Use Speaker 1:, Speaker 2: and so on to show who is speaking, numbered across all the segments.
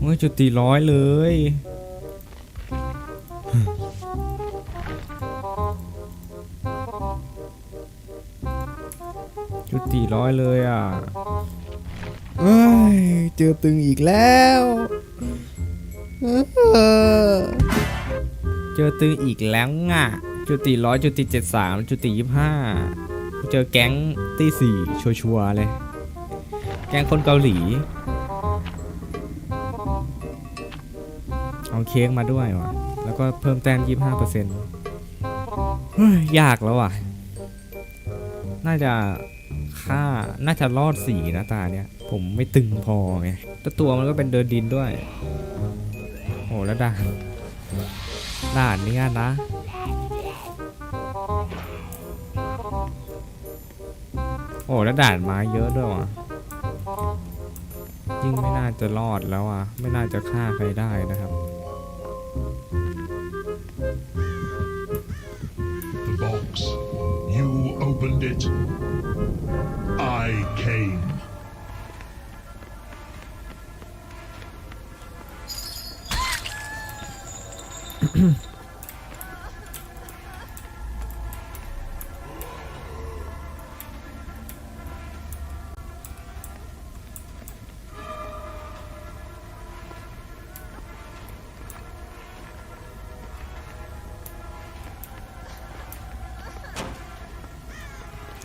Speaker 1: เฮ้ยจุดตีร้อยเลยจุดตีร้อยเลยอะเอ้ยเจอตึงอีกแล้วเจอตึงอีกแล้วอะจุดตีร้อยจุดตีเจ็ดสามจุดตียี่ห้าเจอแก๊งตีสี่ชัวร์ๆเลย แกงคนเกาหลี เอาเค้กมาด้วยว่ะ แล้วก็เพิ่มแต้ม 25%เฮ้ยยากแล้วว่ะ น่าจะค่า น่าจะรอดสีนะตาเนี่ย ผมไม่ตึงพอไงแล้วตัวมันก็เป็นเดินดินด้วย โอ้แล้วด่านด่านเนี้ยนะโอ้แล้วด่านไม้เยอะด้วยว่ะ ยิ่งไม่น่าจะรอดแล้วอะ ไม่น่าจะฆ่าใครได้นะครับ
Speaker 2: The box.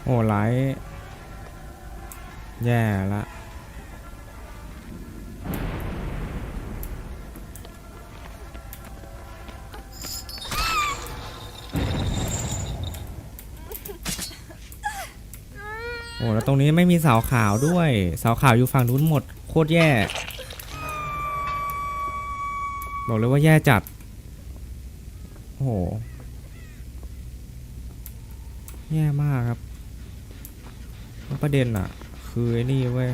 Speaker 1: โอ้ไลแย่ละโอ้แล้วตรงนี้ไม่มีเสาขาวด้วยเสาขาวอยู่ฝั่งนู้นหมด โคตรแย่ บอกเลยว่าแย่จัด โอ้โห แย่มากครับ ประเด็นอะคือไอ้นี่เว้ย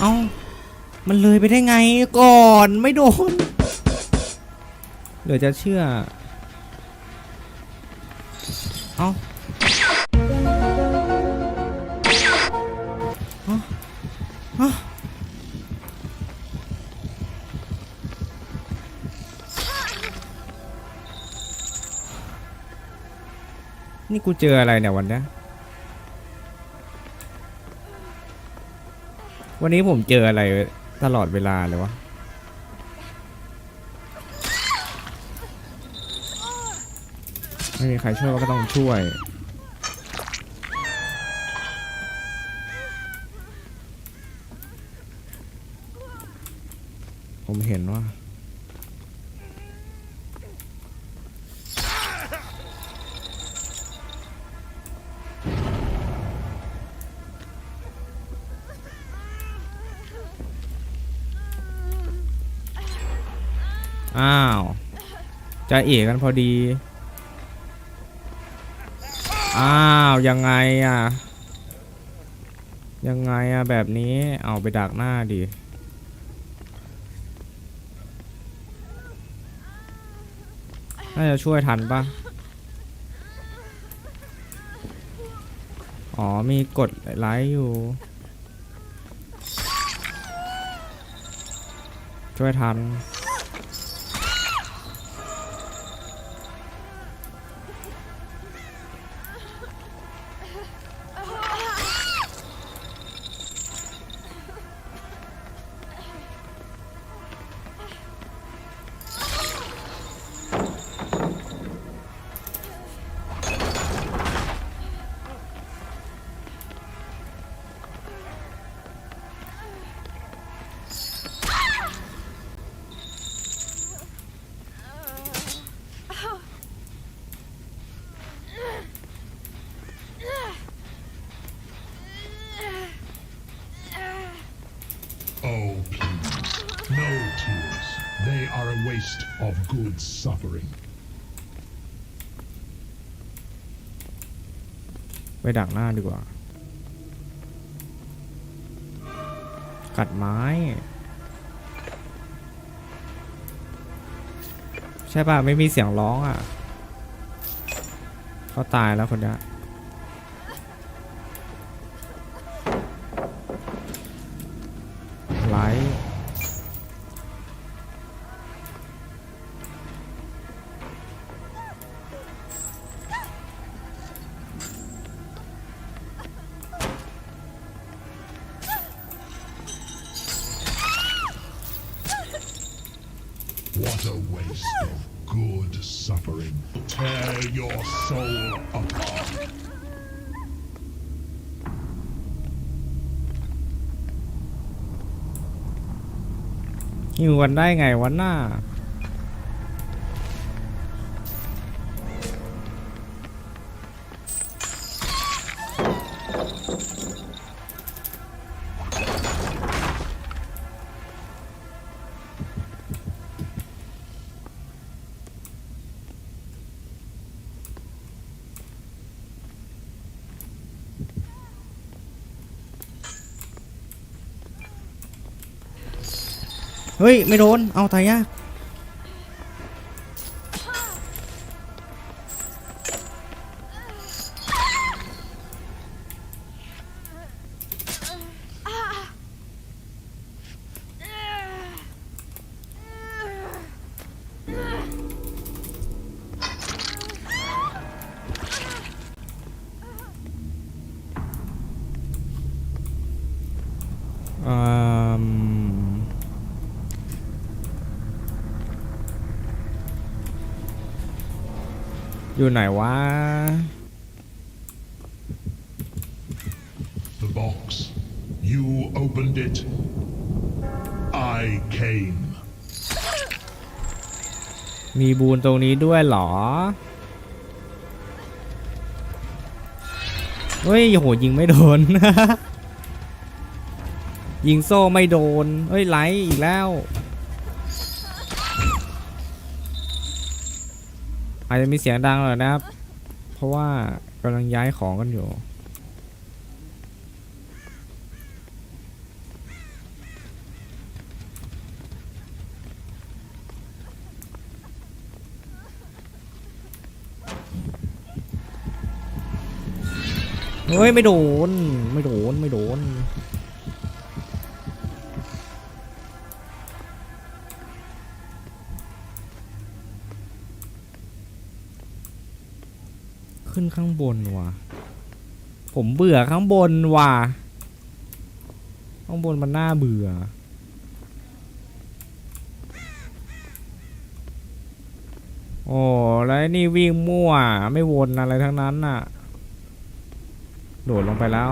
Speaker 1: เอ้า มันเลยไปได้ไงก่อนไม่โดน เหลือจะเชื่อ เอ้า นี่กูเจออะไรเนี่ยวันนี้วันนี้ผมเจออะไรตลอดเวลาเลยวะ ไม่มีใครช่วยก็ต้องช่วย ผมเห็นว่า อ้าวจะเอกกันพอดี อ้าว ยังไงอะ ยังไงอะ แบบนี้เอาไปดักหน้าดิน่าจะช่วยทันปะอ๋อ มีกดไลค์อยู่ ช่วยทัน
Speaker 2: good suffering.
Speaker 1: ไปดักหน้าดีกว่า กัดไม้ ใช่ป่ะ ไม่มีเสียงร้องอะ เขาตายแล้วคนเนี้ยไลท์
Speaker 2: Tear your soul apart.
Speaker 1: หิวกันได้ไงวันหน้า เฮ้ย ไม่โดน เอาตายยากอืม อยู่ไหนวะ
Speaker 2: The box. You opened it. I came.
Speaker 1: มีบูนตรงนี้ด้วยเหรอ เฮ้ยโหยิงไม่โดน ยิงโซ่ไม่โดน เฮ้ยไลท์อีกแล้ว อาจจะมีเสียงดังหน่อยนะครับ เพราะว่ากำลังย้ายของกันอยู่ เฮ้ย ไม่โดน ไม่โดน ไม่โดน ขึ้นข้างบนว่ะ ผมเบื่อข้างบนว่ะ ข้างบนมันน่าเบื่อ โอ้แล้วนี่วิ่งมั่ว ไม่วนอะไรทั้งนั้นน่ะ โดดลงไปแล้ว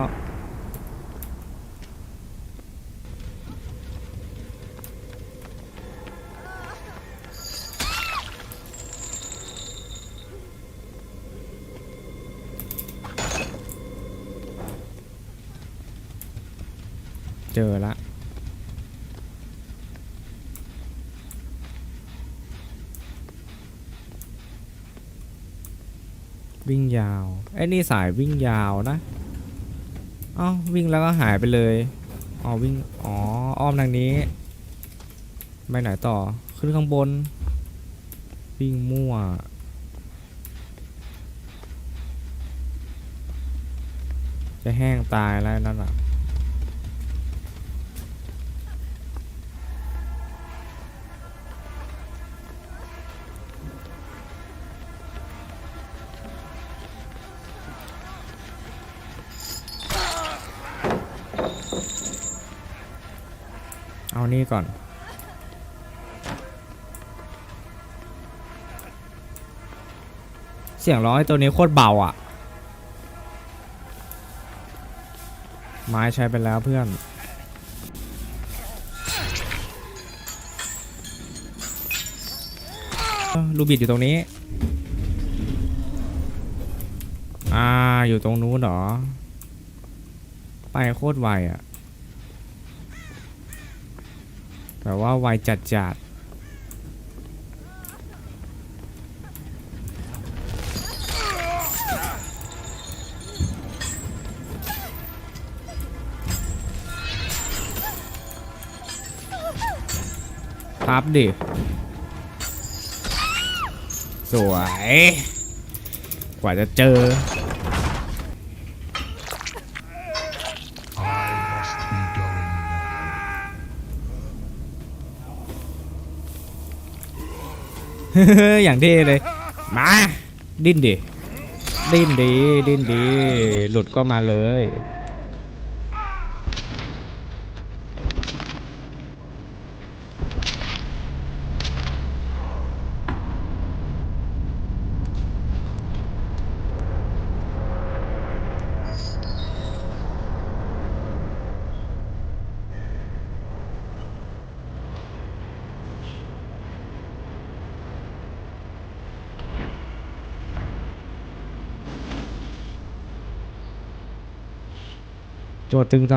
Speaker 1: เจอละวิ่งยาว ไอ้นี่สายวิ่งยาวนะเอ้าวิ่งแล้วก็หายไปเลย อ๋อวิ่ง อ๋ออ้อมทางนี้ ไปไหนต่อ ขึ้นข้างบน วิ่งมั่ว จะแห้งตายแล้วนั่นอะ เอานี่ก่อน เสียงร้องไอ้ตัวนี้โคตรเบาอะ ไม้ใช้ไปแล้วเพื่อนลูบิดอยู่ตรงนี้ อ่า อยู่ตรงนู้นเหรอ ไปโคตรไวอะ แบบว่าไวจัดจัดพับดิ สวย กว่าจะเจอ อย่างที่เลย มา ดิ้นดิ ดิ้นดีดิ้นดีหลุดก็มาเลย โจทย์ตึงท